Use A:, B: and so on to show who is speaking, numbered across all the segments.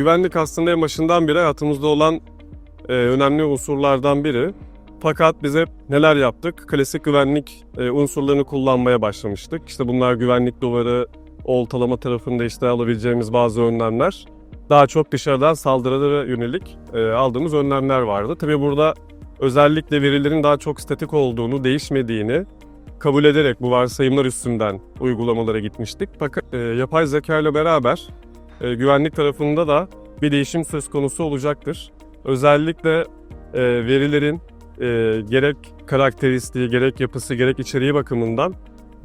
A: Güvenlik aslında en başından beri hayatımızda olan e, önemli unsurlardan biri. Fakat biz hep neler yaptık? Klasik güvenlik e, unsurlarını kullanmaya başlamıştık. İşte bunlar güvenlik duvarı, oltalama tarafında işte alabileceğimiz bazı önlemler. Daha çok dışarıdan saldırılara yönelik e, aldığımız önlemler vardı. Tabii burada özellikle verilerin daha çok statik olduğunu, değişmediğini kabul ederek bu varsayımlar üstünden uygulamalara gitmiştik. Fakat e, yapay zeka ile beraber e, güvenlik tarafında da bir değişim söz konusu olacaktır. Özellikle e, verilerin e, gerek karakteristiği, gerek yapısı, gerek içeriği bakımından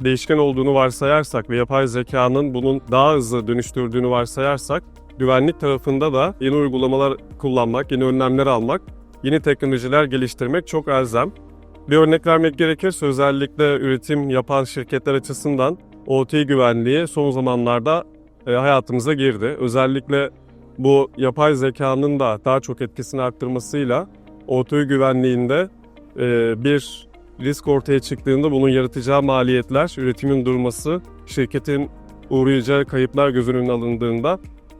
A: değişken olduğunu varsayarsak ve yapay zekanın bunun daha hızlı dönüştürdüğünü varsayarsak güvenlik tarafında da yeni uygulamalar kullanmak, yeni önlemler almak, yeni teknolojiler geliştirmek çok elzem. Bir örnek vermek gerekirse özellikle üretim yapan şirketler açısından OT güvenliği son zamanlarda hayatımıza girdi. Özellikle bu yapay zekanın da daha çok etkisini arttırmasıyla OT güvenliğinde e, bir risk ortaya çıktığında bunun yaratacağı maliyetler, üretimin durması, şirketin uğrayacağı kayıplar göz önüne alındığında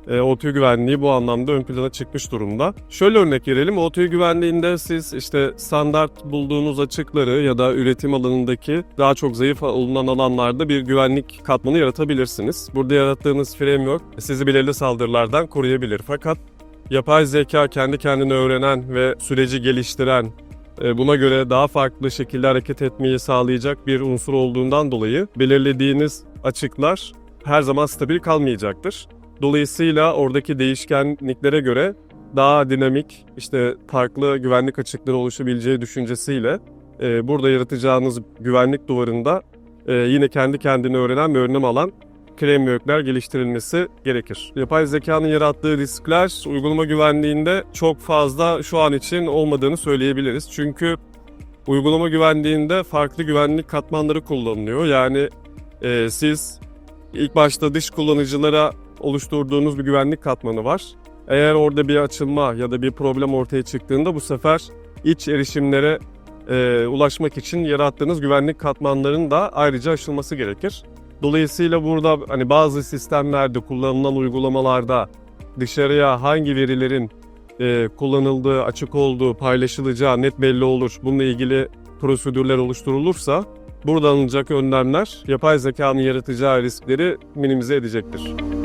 A: e, OT güvenliği bu anlamda ön plana çıkmış durumda. Şöyle örnek verelim. OT güvenliğinde siz işte standart bulduğunuz açıkları ya da üretim alanındaki daha çok zayıf olunan alanlarda bir güvenlik katmanı yaratabilirsiniz. Burada yarattığınız framework sizi belirli saldırılardan koruyabilir. Fakat yapay zeka kendi kendine öğrenen ve süreci geliştiren, e, buna göre daha farklı şekilde hareket etmeyi sağlayacak bir unsur olduğundan dolayı belirlediğiniz açıklar her zaman stabil kalmayacaktır. Dolayısıyla oradaki değişkenliklere göre daha dinamik, işte farklı güvenlik açıkları oluşabileceği düşüncesiyle e, burada yaratacağınız güvenlik duvarında e, yine kendi kendine öğrenen ve önlem alan frameworkler geliştirilmesi gerekir. Yapay zekanın yarattığı riskler uygulama güvenliğinde çok fazla şu an için olmadığını söyleyebiliriz. Çünkü uygulama güvenliğinde farklı güvenlik katmanları kullanılıyor. Yani e, siz ilk başta dış kullanıcılara oluşturduğunuz bir güvenlik katmanı var. Eğer orada bir açılma ya da bir problem ortaya çıktığında bu sefer iç erişimlere e, ulaşmak için yarattığınız güvenlik katmanlarının da ayrıca aşılması gerekir. Dolayısıyla burada hani bazı sistemlerde kullanılan uygulamalarda dışarıya hangi verilerin e, kullanıldığı, açık olduğu, paylaşılacağı net belli olur. Bununla ilgili prosedürler oluşturulursa burada alınacak önlemler yapay zekanın yaratacağı riskleri minimize edecektir.